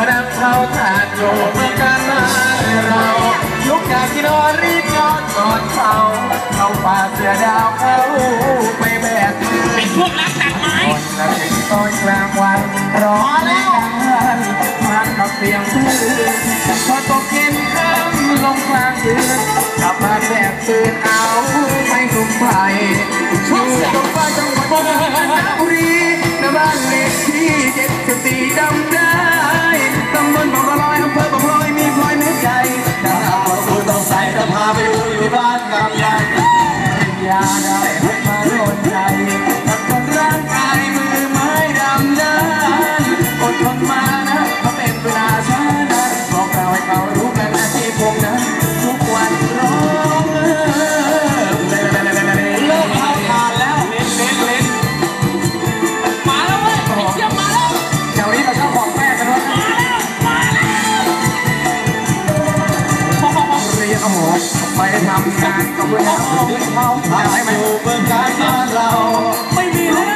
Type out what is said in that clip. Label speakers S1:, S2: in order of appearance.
S1: มาดาเช้าทานอยู่มืองการมาเราลุกจากที่นอนรีบนอนกอดเขาเขาป่าเสือดาวเขาไปแบกมือ
S2: เป็นพวกรักตัดไม้
S1: ตอนถึงตอนกลางวันรอนแล้วมักับเสียงพื้นพอตกเย็น da da ไปทำงานกับเราอ
S2: ยา
S1: กให้มันอยู่เบื้องการงานเรา
S2: ไม่มีแล้ว